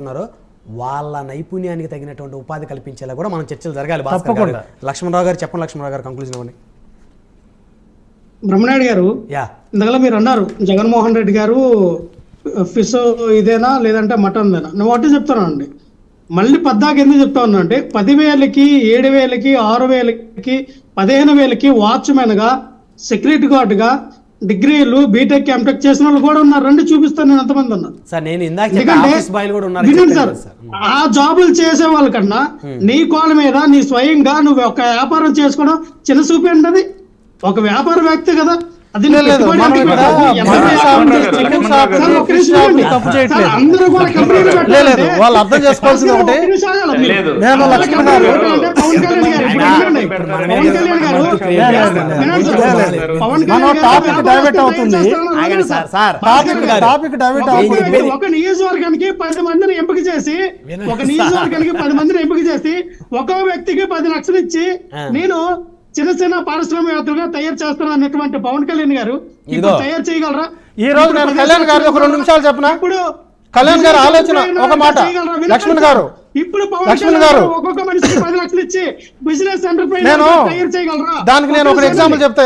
ఉన్నారో వాళ్ళ నైపుణ్యానికి తగినటువంటి ఉపాధి కల్పించేలా కూడా మనం చర్చలు జరగాలి. తప్పకుండా. లక్ష్మణరావు గారు చెప్పండి లక్ష్మణరావు గారు కంక్లూజన్ ఇవ్వండి. బ్రహ్మనాయుడు గారు యా. ఇందులో మీరు అన్నారు జగన్మోహన్ రెడ్డి గారు ఫిష్ ఇదేనా లేదంటే మటన్ దేనా నేను ఒకటి చెప్తానండి మళ్ళీ పద్దాక ఎందుకు చెప్తా ఉన్నా అంటే పదివేలకి ఏడు వేలకి ఆరు వేలకి పదిహేను వేలకి వాచ్మెన్గా సెక్యూరిటీ గార్డ్గా డిగ్రీలు బీటెక్ ఎంటెక్ చేసిన వాళ్ళు కూడా ఉన్నారు. రండి చూపిస్తాను నేను ఎంతమంది ఉన్నారు. సార్ నేను ఇందాక వినండి సార్ ఆ జాబులు చేసే వాళ్ళకన్నా నీ కోళ్ళ మీద నీ స్వయంగా నువ్వు ఒక వ్యాపారం చేసుకోవడం చిన్న చూపేండి అది ఒక వ్యాపార వ్యక్తి కదా. లేదు, వాళ్ళు అర్థం చేసుకోవాల్సింది ఒకటి. నేను లక్ష్మణ్ గారు- పెట్టాలంటే పవన్ కళ్యాణ్ గారు ఇప్పుడు ఆయన వినండి. పెడతారు. పవన్ కళ్యాణ్ గారు లేదు, లేదు, వినండి సార్. లేదు, లేదు. పవన్ మనం టాపిక్ డైవర్ట్ అవుతుంది. టాపిక్. టాపిక్ డైవర్ట్ ఒక- అవుతుంది ఒక నియోజకవర్గానికి పది మందిని ఎంపిక చేసి ఒక నియోజకవర్గానికి పది మందిని ఎంపిక చేసి ఒక్కో వ్యక్తికి పది లక్షలు ఇచ్చి. నేను చిన్న చిన్న పారిశ్రామికవేత్తలుగా తయారు చేస్తాను అన్నటువంటి పవన్ కళ్యాణ్ గారు. తయారు చేయగలరా ఈ రోజు నేను కళ్యాణ్ గారికి ఒక రెండు నిమిషాలు చెప్పనా? ఇప్పుడు కళ్యాణ్ గారి ఆలోచన ఒక మాట. లక్ష్మణ్. గారు. ఇప్పుడు పవన్ లక్ష్మణ్ గారు. గారు ఒక్కొక్క మనిషికి పది లక్షలు ఇచ్చి బిజినెస్ ఎంటర్ప్రైజ్ నేను తయారు చేయగలరా దానికి నేను ఒక ఎగ్జాంపుల్ చెప్తా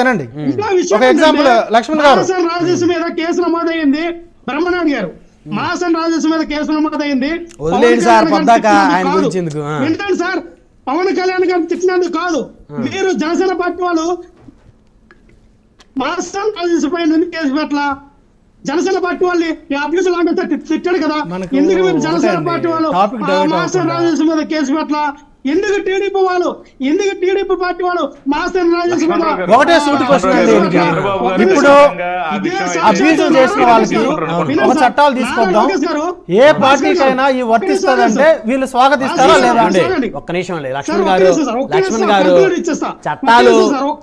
విషయం ఒక ఎగ్జాంపుల్ లక్ష్మణ్ గారు రాజేష్ మీద కేసు నమోదైంది బ్రహ్మనాథ్ గారు మాసన్ రాజేష్ మీద కేసు నమోదైంది వదిలేయండి పవన్ సార్, ఆయన. గురించి ఎందుకు? వింటాను సార్ పవన్ కళ్యాణ్ గారిని తిట్టినందుకు కాదు మీరు జనసేన పార్టీ వాళ్ళు మాసన్ రాజేష్ పైన ఎందుకు కేసు పెట్టలా? జనసేన పార్టీ వాళ్ళు ఈ అభ్యర్థులు లాంటి తిట్టాడు కదా. ఎందుకు మీరు జనసేన పార్టీ వాళ్ళు అవ్వకుండా. రాజేష్ మీద కేసు పెట్టలా? ఎందుకు టీడీపీ వాళ్ళు? ఎందుకు టీడీపీ పార్టీ వాళ్ళు? మీద ఒకటే సూటి క్వశ్చన్ అండి చంద్రబాబు గారు ఇప్పుడు చేసిన వాళ్ళకి ఒక చట్టాలు తీసుకొద్దాం ఏ పార్టీకైనా ఈ వర్తిస్తుందంటే వీళ్ళు స్వాగతిస్తారా లేదా? అండి ఒక్క నిమిషం లేదు లక్ష్మణ్ గారు లక్ష్మణ్ గారు చట్టాలు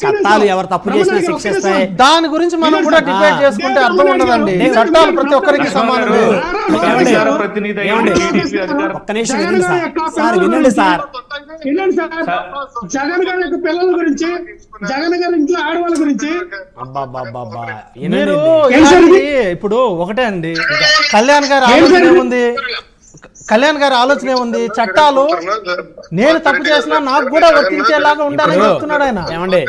చట్టాలు ఎవరు తప్పు చేసినా శిక్షిస్తాయి దాని గురించి మనం కూడా డిబేట్ చేసుకుంటే అర్థం ఉండదండి. చట్టాలు ప్రతి ఒక్కరికి సమానమే. జగన్ గారి యొక్క పిల్లల గురించి జగన్ గారి ఇంట్లో ఆడవాళ్ళ గురించి. ఇప్పుడు ఒకటే అండి. కళ్యాణ్ గారి ఆలోచన ఏముంది? కళ్యాణ్ గారి ఆలోచన ఏముంది? చట్టాలు నేను తప్పు చేసినా నాకు కూడా వర్తించేలాగా ఉండాలని చెప్తున్నాడు ఆయన. ఏమండి?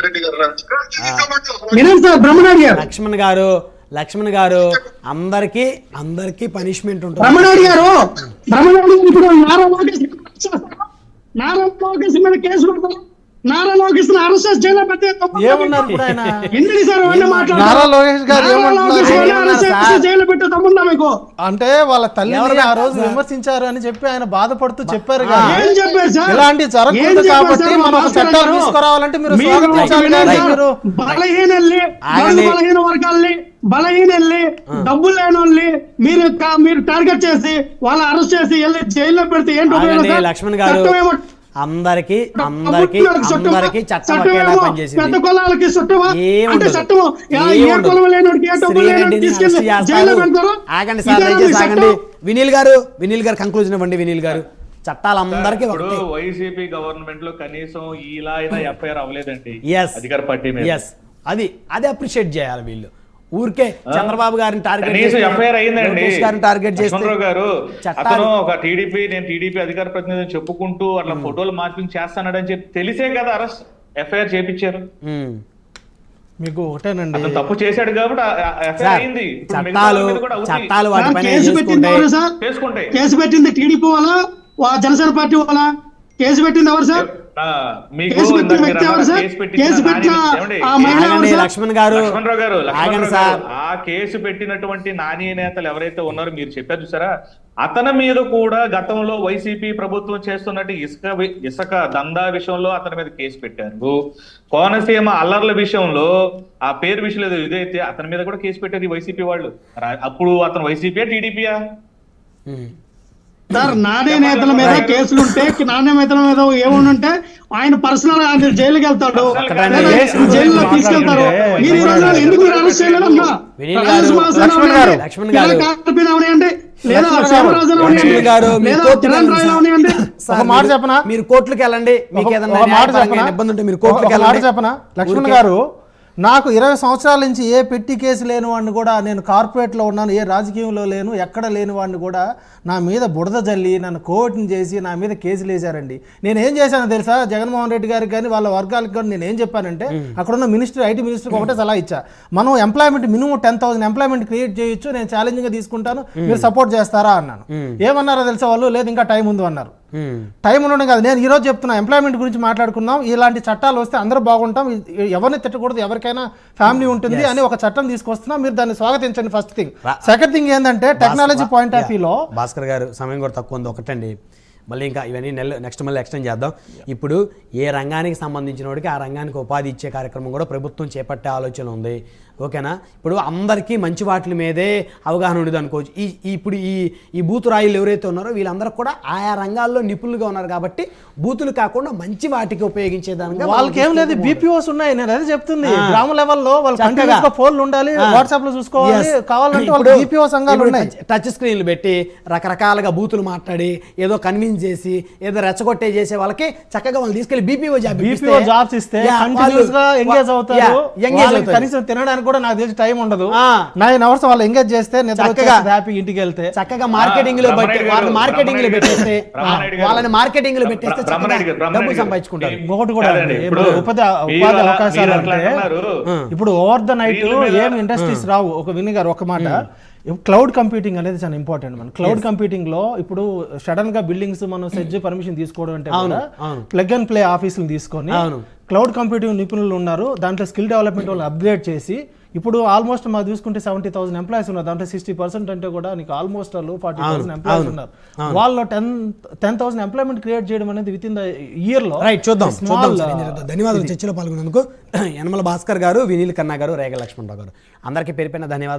లక్ష్మణ్ గారు లక్ష్మణ్ గారు అందరికి అందరికి పనిష్మెంట్ ఉంటుంది బ్రహ్మనాయుడు గారు బ్రహ్మనాయుడు గారు ఇప్పుడు నారా లోకేష్ నారా లోకేష్ మీద కేసు పెడతారు నారా లోకేష్ జైల్లో పెట్టే ఎందుకు సార్? నారా లోకేష్ గారు తమ్ముందా మీకు అంటే వాళ్ళ తల్లిని ఎవరు ఆ రోజు? విమర్శించారు అని చెప్పి ఆయన బాధపడుతూ చెప్పారు ఆ. కానీ ఏం చెప్పారు సార్ ఇలాంటి చెప్పారు కాబట్టి? మనం చట్టాలు? తీసుకురావాలంటే మీరు. బడుగు బలహీన వర్గాల్ని బలహీనల్ని డబ్బులు లేని వాళ్ళని మీరు మీరు టార్గెట్ చేసి వాళ్ళ అరెస్ట్ చేసి వెళ్ళి జైల్లో పెడితే ఏంటి? లక్ష్మణ్ గారు అందరికి అందరికి? అందరికి చట్టం ఒకేలా పనిచేసింది పెద్ద కులాలకి చట్టమా ఏం అంటే ఉండదు. చట్టము ఏ- ఏం ఏ ఉండదు. కులం లేనోడికి ఏ డబ్బులు లేనోడికి శ్రీరెడ్డిని తీసుకెళ్ళి అరెస్ట్ జైల్లో చేస్తారు. పెడతారు ఆగండి సార్ దయచేసి ఆగండి? వినీల్ గారు వినీల్ గారు కంక్లూజన్ ఇవ్వండి వినీల్ గారు చట్టాలు అందరికీ ఒకటే వైసీపీ గవర్నమెంట్లో కనీసం ఇలా అయినా ఎఫ్ఐఆర్ అవ్వలేదండి. అధికార పార్టీ ఎస్ అది అది అప్రిషియేట్ చేయాలి వీళ్ళు ఊరికే చంద్రబాబు గారిని టార్గెట్ గారిని టార్గెట్ చేస్తే లక్ష్మణరావు గారు చట్టాలు- అతను ఒక టీడీపీ నేను టీడీపీ అధికార ప్రతినిధి చెప్పుకుంటూ అట్లా ఫోటోలు మార్పింగ్ చేస్తానని చెప్పి తెలిసే కదా అరెస్ట్. ఎఫ్ఐఆర్ చేపించారు. మీకు ఒకటేనండి. అతను తప్పు చేశాడు కాబట్టి చట్టాలు. చట్టాలు సార్, వాటి పని కేసు పెట్టింది చేసుకుంటే ఎవరు సార్? చేసుకుంటాయి కేసు పెట్టింది టీడీపీ వాళ్ళ వా- జనసేన పార్టీ వాళ్ళ? కేసు పెట్టింది ఎవరు సార్? లక్ష్మణ్ గారు ఆ కేసు పెట్టినటువంటి నాని నేతలు ఎవరైతే ఉన్నారో మీరు చెప్పారు చూసారా? అతని మీద కూడా గతంలో వైసీపీ ప్రభుత్వం చేస్తున్నట్టు ఇసుక ఇసుక దందా విషయంలో అతని మీద కేసు పెట్టారు. కోనసీమ అల్లర్ల విషయంలో ఆ పేరు విషయంలో ఇదైతే అతని మీద కూడా కేసు పెట్టారు ఈ వైసీపీ వాళ్ళు. అప్పుడు అతను వైసీపీయా టీడీపీయా. సార్ నానే నేతల మీద కేసులు ఉంటే నాణ్య నేతల మీద ఏమైనా ఉంటే ఆయన పర్సనల్ ఆయన జైలుకి వెళ్తాడు జైల్లో తీసుకెళ్తారు మీరు ఈ రోజున ఎందుకు అరెస్ట్. అవనివ్వండి లేదా శివరాజన్ అవనివ్వండి లేదా కిరణ్ రాయ్. అవనివ్వండి ఒక మాట చెప్పనా? మీరు కోర్టులకు వెళ్ళండి. మీకు ఏదైనా మాట చెప్పనా? ఇబ్బంది ఉంటే మీరు కోర్టులకు ఒక మాట వెళ్ళండి. చెప్పనా? లక్ష్మణ్ గారు నాకు ఇరవై సంవత్సరాల నుంచి ఏ పెట్టి కేసు లేని వాడిని కూడా నేను కార్పొరేట్లో ఉన్నాను ఏ రాజకీయంలో లేను ఎక్కడ లేని వాడిని కూడా నా మీద బుడద జల్లి నన్ను కోర్టుని చేసి నా మీద కేసులు వేశారండి. నేను ఏం చేశానో తెలుసా? జగన్మోహన్ రెడ్డి గారికి కానీ వాళ్ళ వర్గాలకు కానీ నేను ఏం చెప్పానంటే అక్కడ ఉన్న మినిస్టర్ ఐటీ మినిస్టర్కి ఒకటే సలహా ఇచ్చా. మనం employment minimum ten thousand employment create చేయొచ్చు నేను ఛాలెంజింగ్గా తీసుకుంటాను మీరు సపోర్ట్ చేస్తారా అన్నాను. ఏమన్నారో తెలుసా వాళ్ళు? లేదు ఇంకా టైం ఉంది అన్నారు. టైం ఉండడం కాదు. నేను ఈరోజు చెప్తున్నా ఎంప్లాయ్మెంట్ గురించి మాట్లాడుకుందాం. ఇలాంటి చట్టాలు వస్తే అందరూ బాగుంటాం. ఎవరిని తిట్టకూడదు ఎవరికైనా ఫ్యామిలీ ఉంటుంది అని ఒక చట్టం తీసుకొస్తున్నా. మీరు దాన్ని స్వాగతించండి ఫస్ట్ థింగ్ సెకండ్ థింగ్ ఏంటంటే టెక్నాలజీ పాయింట్ ఆఫ్ వ్యూలో భాస్కర్ గారు సమయం కూడా తక్కువ ఉంది. ఒకటండి. మళ్ళీ ఇంకా ఇవన్నీ నెల నెక్స్ట్ మళ్ళీ ఎక్స్టెండ్ చేద్దాం. ఇప్పుడు ఏ రంగానికి సంబంధించిన వాడికి ఆ రంగానికి ఉపాధి ఇచ్చే కార్యక్రమం కూడా ప్రభుత్వం చేపట్టే ఆలోచన ఉంది. ఓకేనా? ఇప్పుడు అందరికీ మంచి వాటి మీదే అవగాహన ఉండదు అనుకోవచ్చు. ఈ ఇప్పుడు ఈ ఈ బూతు రాయిలు ఎవరైతే ఉన్నారో వీళ్ళందరూ కూడా ఆయా రంగాల్లో నిపుణులుగా ఉన్నారు కాబట్టి బూతులు కాకుండా మంచి వాటికి ఉపయోగించేదానికి వాళ్ళకి ఏం లేదు బీపీఓస్ ఉన్నాయి నేను అదే చెప్తుంది. గ్రామ లెవెల్లో వాళ్ళు ఫోన్లు ఉండాలి వాట్సాప్లో చూసుకోవాలి కావాలంటే బీపీఓ సంఘాలు ఉన్నాయి. టచ్ స్క్రీన్లు పెట్టి రకరకాలుగా బూతులు మాట్లాడి ఏదో కన్విన్స్ చేసి ఏదో రెచ్చగొట్టే చేసే వాళ్ళకి చక్కగా వాళ్ళు తీసుకెళ్ళి బీపీఓ జాబ్ బీపీఓ జాబ్స్ ఇస్తే కంటిన్యూస్గా ఎంగేజ్ అవుతారు. ఎంగేజ్ కనీసం తినడానికి కూడా నాకు తెలిసి టైం ఉండదు. నైన్ అవర్స్ వాళ్ళు ఎంగేజ్ చేస్తే చక్కగా. హ్యాపీ ఇంటికి వెళ్తే చక్కగా మార్కెటింగ్లో బట్టి వాళ్ళని గారు, మార్కెటింగ్లో పెట్టేస్తే గారు, గారు. వాళ్ళని మార్కెటింగ్లో పెట్టేస్తే గారు, డబ్బులు గారు. సంపాదించుకుంటారు ఇంకొకటి కూడా ఇప్పుడు ఉపాధి ఉపాధి అవకాశాలు అంటే. ఇప్పుడు ఓవర్ ద నైట్ ఏం ఇండస్ట్రీస్ రావు ఒక వినిగారు ఒక మాట క్లౌడ్ కంప్యూటింగ్ అనేది చాలా ఇంపార్టెంట్ మన క్లౌడ్ కంప్యూటింగ్లో ఇప్పుడు సడన్గా బిల్డింగ్స్ మనం సెజ్ పర్మిషన్ తీసుకోవడం అంటే. ప్లగ్ అండ్ ప్లే ఆఫీసులు తీసుకొని. క్లౌడ్ కంప్యూటింగ్ నిపుణులు ఉన్నారు దాంట్లో స్కిల్ డెవలప్మెంట్ వాళ్ళు అప్గ్రేడ్ చేసి ఇప్పుడు ఆల్మోస్ట్ మాకు చూసుకుంటే సెవెంటీ థౌసండ్ ఎంప్లాయీస్ ఉన్నారు. దాంట్లో సిక్స్టీ పర్సెంట్ అంటే కూడా నీకు ఆల్మోస్ట్ వాళ్ళు ఫార్టీ థౌసండ్ ఎంప్లాయీస్ ఉన్నారు. వాళ్ళు ten ten thousand employment create చేయడం అనేది విత్ ఇన్ ద ఇయర్లో రైట్ చూద్దాం uh. ధన్యవాదాలు చర్చలో పాల్గొన్నందుకు. యనమల భాస్కర్ గారు వినీల్ కన్నా గారు రేగ లక్ష్మణరావు గారు. అందరికీ పేరు ధన్యవాదాలు.